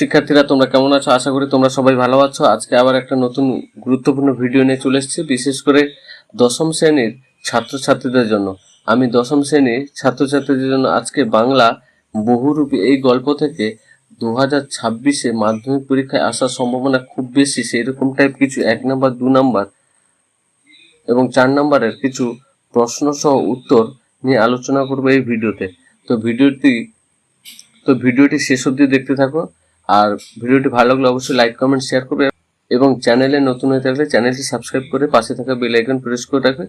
শিক্ষার্থীরা, তোমরা কেমন আছো? আশা করি তোমরা সবাই ভালো আছো। আজকে আবার একটা নতুন গুরুত্বপূর্ণ ভিডিও নিয়ে চলে এসেছি, বিশেষ করে দশম শ্রেণির ছাত্রছাত্রীদের জন্য। আমি দশম শ্রেণির ছাত্রছাত্রীদের জন্য আজকে বাংলা বহুরূপী এই গল্প থেকে দু হাজার ছাব্বিশে মাধ্যমিক পরীক্ষায় আসার সম্ভাবনা খুব বেশি সেই রকম টাইপ কিছু এক নাম্বার, দু নাম্বার এবং চার নাম্বারের কিছু প্রশ্ন সহ উত্তর নিয়ে আলোচনা করব এই ভিডিওতে। তো ভিডিওটি তো ভিডিওটি শেষ অবধি দেখতে থাকো। আর ভিডিওটি ভালো লাগলে অবশ্যই লাইক কমেন্ট শেয়ার করবে এবং চ্যানেলে নতুন হয়ে থাকলে চ্যানেলটি সাবস্ক্রাইব করে পাশে থাকা বেল আইকন প্রেস করে রাখবে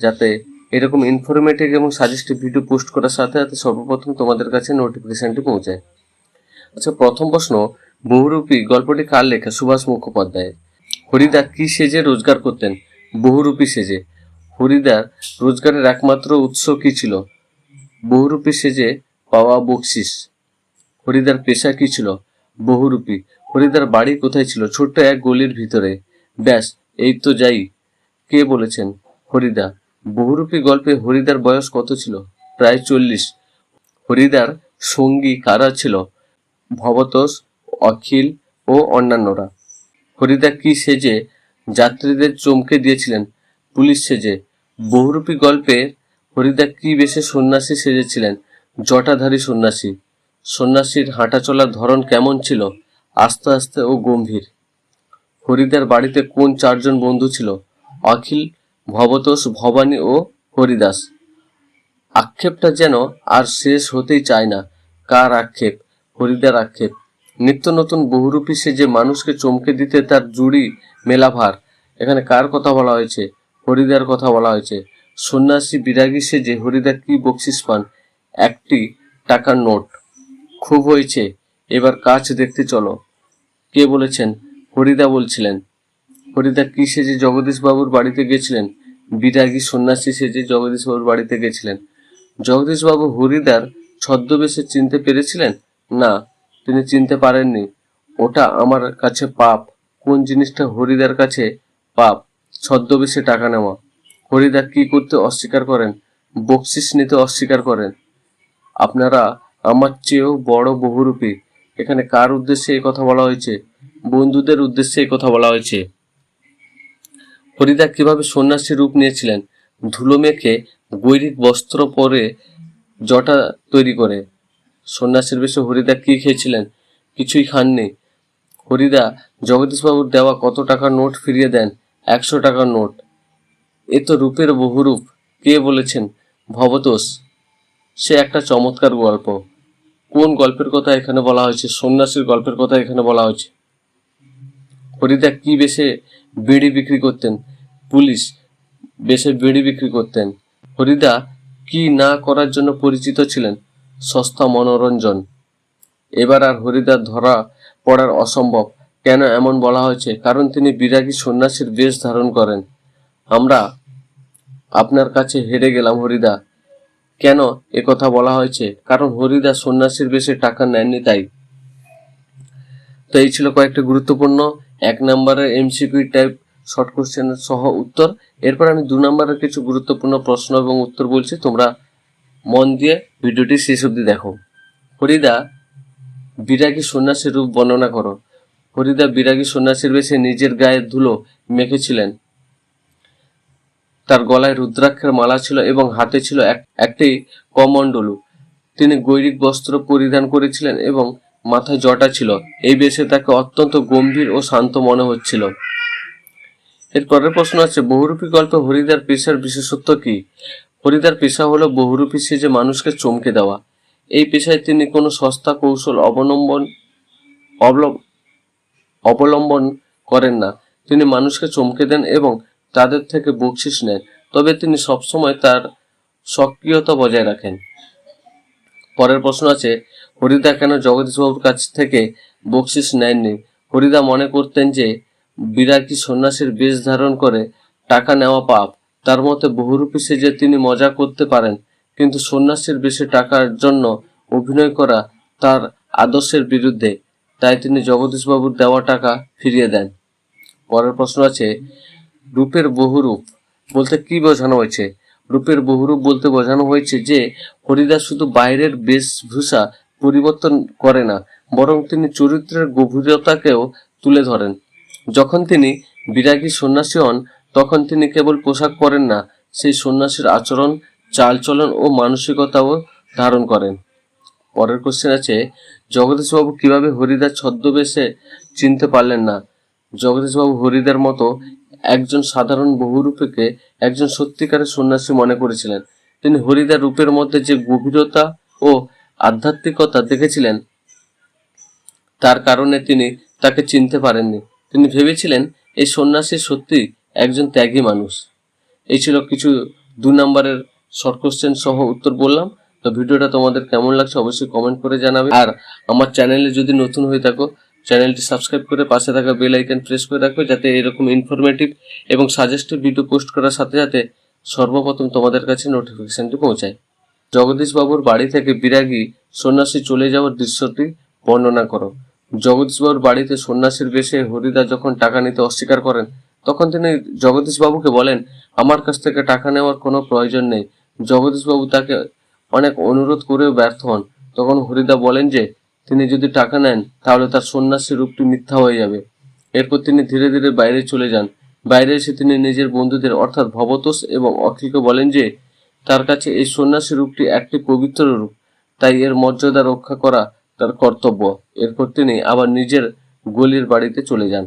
যাতে এরকম ইনফরমেটিভ এবং সাজেস্টিভ ভিডিও পোস্ট করার সাথে সাথে সর্বপ্রথম তোমাদের কাছে নোটিফিকেশনটি পৌঁছায় আচ্ছা প্রথম প্রশ্ন, বহুরূপী গল্পটি কার লেখা? সুভাষ মুখোপাধ্যায় হরিদা কি সেজে রোজগার করতেন? বহুরূপী সেজে। হরিদার রোজগারের একমাত্র উৎস কি ছিল? বহুরূপী সেজে পাওয়া বকশিস। হরিদার পেশা কি ছিল? বহুরূপী। হরিদার বাড়ি কোথায় ছিল? ছোট্ট এক গলির ভিতরে। ব্যাস, এই তো যাই। কে বলেছেন? হরিদা বহুরূপী গল্পে হরিদার বয়স কত ছিল? প্রায় চল্লিশ। হরিদার সঙ্গী কারা ছিল? ভবতোষ, অখিল ও অন্যান্যরা। হরিদা কি সেজে যাত্রীদের চমকে দিয়েছিলেন? পুলিশ সেজে। বহুরূপী গল্পে হরিদা কি বেশে সন্ন্যাসী সেজেছিলেন? জটাধারী সন্ন্যাসী। সন্ন্যাসীর হাঁটা চলার ধরন কেমন ছিল? আস্তে আস্তে ও গম্ভীর। হরিদার বাড়িতে কোন চারজন বন্ধু ছিল? অখিল, ভবতোষ, ভবানী ও হরিদাস। আক্ষেপটা যেন আর শেষ হতেই চায় না। কার আক্ষেপ? হরিদার আক্ষেপ। নিত্য নতুন বহুরূপী সে যে মানুষকে চমকে দিতে তার জুড়ি মেলাভার। এখানে কার কথা বলা হয়েছে? হরিদার কথা বলা হয়েছে। সন্ন্যাসী বিরাগী সে যে হরিদা কি বকশিস পান? একটি টাকার নোট। খুব হয়েছে, এবার কাজ দেখতে চলো। কে বলেছেন? হরিদা বলছিলেন। হরিদা কি সেজে জগদীশবাবুর বাড়িতে গেছিলেন? বিরাগী সন্ন্যাসী সেজে জগদীশবাবুর বাড়িতে গেছিলেন। জগদীশবাবু হরিদার ছদ্মবেশে চিনতে পেরেছিলেন? না, তিনি চিনতে পারেননি। ওটা আমার কাছে পাপ। কোন জিনিসটা হরিদার কাছে পাপ? ছদ্মবেশে টাকা নেওয়া। হরিদা কি করতে অস্বীকার করেন? বকশিস নিতে অস্বীকার করেন। আপনারা আমার চেয়েও বড় বহুরূপী। এখানে কার উদ্দেশ্যে এই কথা বলা হয়েছে? বন্ধুদের উদ্দেশ্যে এই কথা বলা হয়েছে। হরিদা কীভাবে সন্ন্যাসী রূপ নিয়েছিলেন? ধুলো মেখে গৈরিক বস্ত্র পরে জটা তৈরি করে। সন্ন্যাসীর বেশে হরিদা কি খেয়েছিলেন? কিছুই খাননি। হরিদা, জগদীশবাবুর দেওয়া কত টাকার নোট ফিরিয়ে দেন? একশো টাকার নোট। এ তো রূপের বহুরূপ। কে বলেছেন? ভবতোষ। সে একটা চমৎকার গল্প। কোন গল্পের কথা এখানে বলা হয়েছে? সন্ন্যাসীর গল্পের কথা এখানে বলা হয়েছে। হরিদা কি বেশে বিড়ি বিক্রি করতেন? পুলিশ বেশে বিড়ি বিক্রি করতেন। হরিদা কি না করার জন্য পরিচিত ছিলেন? সস্তা মনোরঞ্জন। এবার আর হরিদার ধরা পড়ার অসম্ভব। কেন এমন বলা হয়েছে? কারণ তিনি বিরাগী সন্ন্যাসীর বেশ ধারণ করেন। আমরা আপনার কাছে হেরে গেলাম হরিদা কেন কথা বলা হয়েছে? কারণ হরিদা সন্ন্যাসীর বেশে টাকা নেননি তাই। তো এই ছিল কয়েকটা গুরুত্বপূর্ণ। এক নম্বরের এমসিকিউ টাইপ শর্ট কোশ্চেন সহ উত্তর। এরপর আমি দু নম্বরের কিছু গুরুত্বপূর্ণ প্রশ্ন এবং উত্তর বলছি। তোমরা মন দিয়ে ভিডিওটি শেষ অবধি দেখো। হরিদা বিরাগী সন্ন্যাসীর রূপ বর্ণনা করো। হরিদা বিরাগী সন্ন্যাসীর বেশে নিজের গায়ের ধুলো মেখেছিলেন। তার গলায় রুদ্রাক্ষের মালা ছিল এবং হাতে ছিল এক একটি কমণ্ডলু। তিনি গৈরিক বস্ত্র পরিধান করেছিলেন এবং মাথায় জটা ছিল। এই বেশে তাকে অত্যন্ত গম্ভীর ও শান্ত মনে হচ্ছিল। এর পরের প্রশ্ন আছে, বহুরূপী গল্পে হরিদার পেশার বিশেষত্ব কি? হরিদার পেশা হলো বহুরূপী সেজে মানুষকে চমকে দেওয়া। এই পেশায় তিনি কোনো সস্তা কৌশল অবলম্বন অবলম্ব- অবলম্বন করেন না। তিনি মানুষকে চমকে দেন এবং তাদের থেকে বকশিস নেন তবে তিনি সবসময় তার সক্রিয়তা বজায় রাখেন। পরের প্রশ্ন আছে, হরিদা কেন জগদীশবাবুর কাছ থেকে বকশিস নেননি? হরিদা মনে করতেন যে বিরাগী সন্ন্যাসীর বেশ ধারণ করে, টাকা নেওয়া পাপ। তার মতে বহুরূপী সেজে তিনি মজা করতে পারেন, কিন্তু সন্ন্যাসীর বেশে টাকার জন্য অভিনয় করা তার আদর্শের বিরুদ্ধে। তাই তিনি জগদীশবাবুর দেওয়া টাকা ফিরিয়ে দেন। পরের প্রশ্ন আছে রূপের বহুরূপ বলতে কি বোঝানো হয়েছে? রূপের বহুরূপ বলতে বোঝানো হয়েছে যে, হরিদাস শুধু বাইরের বেশভূষা পরিবর্তন করে না, বরং তিনি চরিত্রের গভীরতাকেও তুলে ধরেন। যখন তিনি বিরাগী সন্ন্যাসী হন, তখন তিনি কেবল পোশাক পরেন না, সেই সন্ন্যাসীর আচরণ, চালচলন ও মানসিকতাও ধারণ করেন। পরের কোশ্চেন আছে, জগদীশবাবু কীভাবে হরিদার ছদ্মবেশে চিনতে পারলেন না? জগদীশবাবু হরিদার মতো একজন সাধারণ বহুরূপীকে একজন সত্যিকারের সন্ন্যাসী মনে করেছিলেন। তিনি হরিদার রূপের মধ্যে যে গভীরতা ও আধ্যাত্মিকতা দেখেছিলেন, তার কারণে তিনি তাকে চিনতে পারেননি। তিনি ভেবেছিলেন এই সন্ন্যাসী সত্যি একজন ত্যাগী মানুষ। এই ছিল কিছু দু নম্বরের শর্ট কোশ্চেন সহ উত্তর বললাম। তো ভিডিওটা তোমাদের কেমন লাগছে অবশ্যই কমেন্ট করে জানাবে। আর আমার চ্যানেলে যদি নতুন হয়ে থাকো চ্যানেলটি সাবস্ক্রাইব করে পাশে থাকা বেল আইকন প্রেস করে রাখবে যাতে এরকম ইনফরমেটিভ এবং সাজেস্টিভ ভিডিও পোস্ট করার সাথে সাথে সর্বপ্রথম তোমাদের কাছে নোটিফিকেশনটি পৌঁছায়। জগদীশ বাবুর বাড়ি থেকে বিরাগী সন্ন্যাসী চলে যাওয়ার দৃশ্যটি বর্ণনা করো। জগদীশ বাবুর বাড়িতে সন্ন্যাসীর বেশে হরিদা যখন টাকা নিতে অস্বীকার করেন, তখন তিনি জগদীশ বাবুকে বলেন, আমার কাছ থেকে টাকা নেওয়ার কোনো প্রয়োজন নেই। জগদীশ বাবু তাকে অনেক অনুরোধ করেও ব্যর্থ হন। তখন হরিদা বলেন যে তিনি যদি টাকা নেন, তাহলে তার সন্ন্যাসী রূপটি মিথ্যা হয়ে যাবে। এরপর তিনি ধীরে ধীরে বাইরে চলে যান। বাইরে এসে তিনি নিজের বন্ধুদের, অর্থাৎ ভবতোষ এবং অখিলকে বলেন যে, তার কাছে এই সন্ন্যাসী রূপটি একটি পবিত্র রূপ, তাই এর মর্যাদা রক্ষা করা তার কর্তব্য। এরপর তিনি আবার নিজের গলির বাড়িতে চলে যান।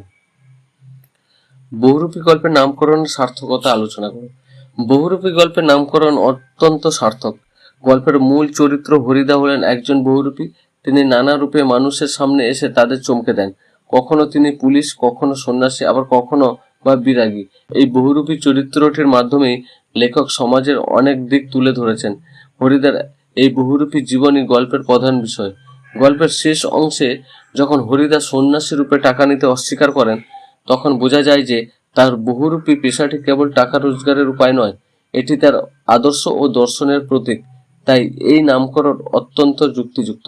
বহুরূপী গল্পের নামকরণের সার্থকতা আলোচনা করুন। বহুরূপী গল্পের নামকরণ অত্যন্ত সার্থক। গল্পের মূল চরিত্র হরিদা হলেন একজন বহুরূপী তিনি নানা রূপে মানুষের সামনে এসে তাদের চমকে দেন। কখনো তিনি পুলিশ, কখনো সন্ন্যাসী, আবার কখনো বা বিরাগী। এই বহুরূপী চরিত্রটির মাধ্যমেই লেখক সমাজের অনেক দিক তুলে ধরেছেন। হরিদার এই বহুরূপী জীবনী গল্পের প্রধান বিষয়। গল্পের শেষ অংশে যখন হরিদা সন্ন্যাসী রূপে টাকা নিতে অস্বীকার করেন, তখন বোঝা যায় যে তার বহুরূপী পেশাটি কেবল টাকা রোজগারের উপায় নয়, এটি তার আদর্শ ও দর্শনের প্রতীক। তাই এই নামকরণ অত্যন্ত যুক্তিযুক্ত।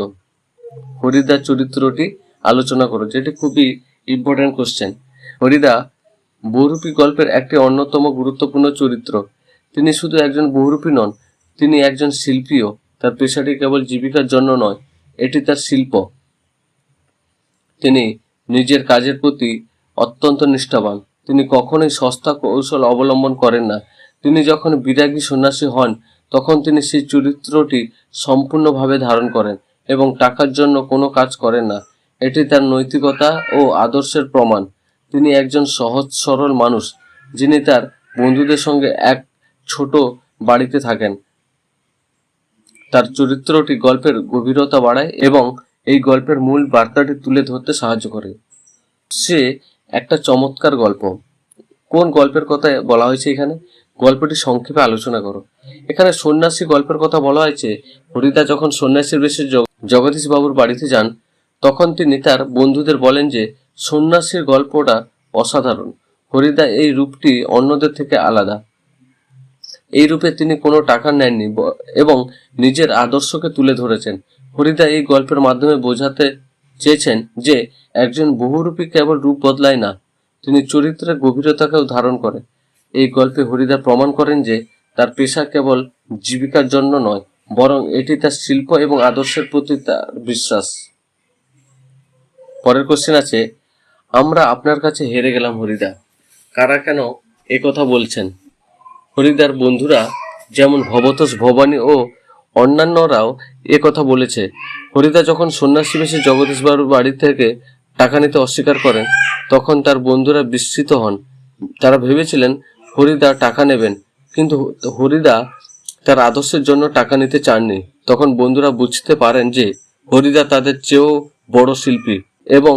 হরিদা চরিত্রটি আলোচনা করো, যেটি খুবই ইম্পর্টেন্ট কোশ্চেন হরিদা, বহুরূপী গল্পের একটি অন্যতম গুরুত্বপূর্ণ চরিত্র। তিনি শুধু একজন বহুরূপী নন, তিনি একজন শিল্পীও। তার পেশাটি কেবল জীবিকার জন্য নয়, এটি তার শিল্প। তিনি নিজের কাজের প্রতি অত্যন্ত নিষ্ঠাবান। তিনি কখনোই সস্তা কৌশল অবলম্বন করেন না। তিনি যখন বিরাগী সন্ন্যাসী হন, তখন তিনি সেই চরিত্রটি সম্পূর্ণভাবে ধারণ করেন। এবং টাকার জন্য কোনো কাজ করেন না। এটি তার নৈতিকতা ও আদর্শের প্রমাণ। তিনি একজন সহজ, সরল মানুষ, যিনি তার বন্ধুদের সঙ্গে এক ছোট বাড়িতে থাকেন। তার চরিত্রটি গল্পের গভীরতা বাড়ায় এবং এই গল্পের মূল বার্তাটি তুলে ধরতে সাহায্য করে। সে একটা চমৎকার গল্প। কোন গল্পের কথা বলা হয়েছে এখানে? গল্পটি সংক্ষেপে আলোচনা করো। এখানে সন্ন্যাসী গল্পের কথা বলা হয়েছে। হরিদা যখন সন্ন্যাসীর বেশে জগদীশ বাবুর বাড়িতে যান, তখন তিনি তার বন্ধুদের বলেন যে, সন্ন্যাসীর গল্পটা অসাধারণ। হরিদা এই রূপটি অন্যদের থেকে আলাদা। এই রূপে তিনি কোনো টাকা নেননি এবং নিজের আদর্শকে তুলে ধরেছেন। হরিদা এই গল্পের মাধ্যমে বোঝাতে চেয়েছেন যে, একজন বহুরূপী কেবল রূপ বদলায় না, তিনি চরিত্রের গভীরতাকেও ধারণ করে। এই গল্পে হরিদা প্রমাণ করেন যে, তার পেশা কেবল জীবিকার জন্য নয় বরং এটি তার শিল্প এবং আদর্শের প্রতি তার বিশ্বাস। পরের কোশ্চেন আছে, আমরা আপনার কাছে হেরে গেলাম হরিদা। কারা কেন কথা বলছেন? হরিদার বন্ধুরা যেমন ভবতোষ ভবানী ও অন্যান্যরাও এ কথা বলেছে। হরিদা যখন সন্ন্যাসী বেশে জগদীশ বাবুর বাড়ি থেকে টাকা নিতে অস্বীকার করেন, তখন তার বন্ধুরা বিস্মিত হন। তারা ভেবেছিলেন হরিদা টাকা নেবেন। কিন্তু হরিদা তার আদর্শের জন্য টাকা নিতে চাননি। তখন বন্ধুরা বুঝতে পারেন যে হরিদা তাদের চেয়েও বড় শিল্পী এবং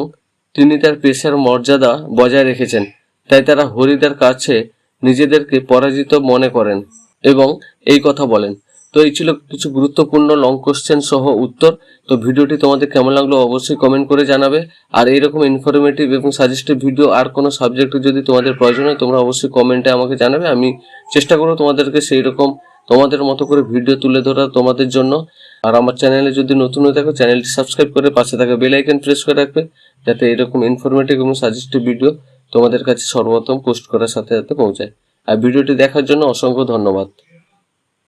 তিনি তার পেশার মর্যাদা বজায় রেখেছেন। তাই তারা হরিদার কাছে নিজেদেরকে পরাজিত মনে করেন এবং এই কথা বলেন। তো এই ছিল কিছু গুরুত্বপূর্ণ লং কোশ্চেন সহ উত্তর। তো ভিডিওটি তোমাদের কেমন লাগল অবশ্যই কমেন্ট করে জানাবে। আর এইরকম ইনফরমেটিভ এবং সাজেস্টিভ ভিডিও আর কোনো সাবজেক্টে যদি তোমাদের প্রয়োজন হয়, তোমরা অবশ্যই কমেন্টে আমাকে জানাবে। আমি চেষ্টা করব তোমাদেরকে সেই রকম তোমাদের মতো করে ভিডিও তুলে ধরা তোমাদের জন্য। আর আমার চ্যানেলে যদি নতুন হয়ে থাকো, চ্যানেলটি সাবস্ক্রাইব করে পাশে থাকা বেল আইকন প্রেস করে রাখবে, যাতে এরকম ইনফরমেটিভ এবং সাজেস্টিভ ভিডিও তোমাদের কাছে সর্বপ্রথম পোস্ট করার সাথে সাথে পৌঁছায়। আর ভিডিওটি দেখার জন্য অসংখ্য ধন্যবাদ।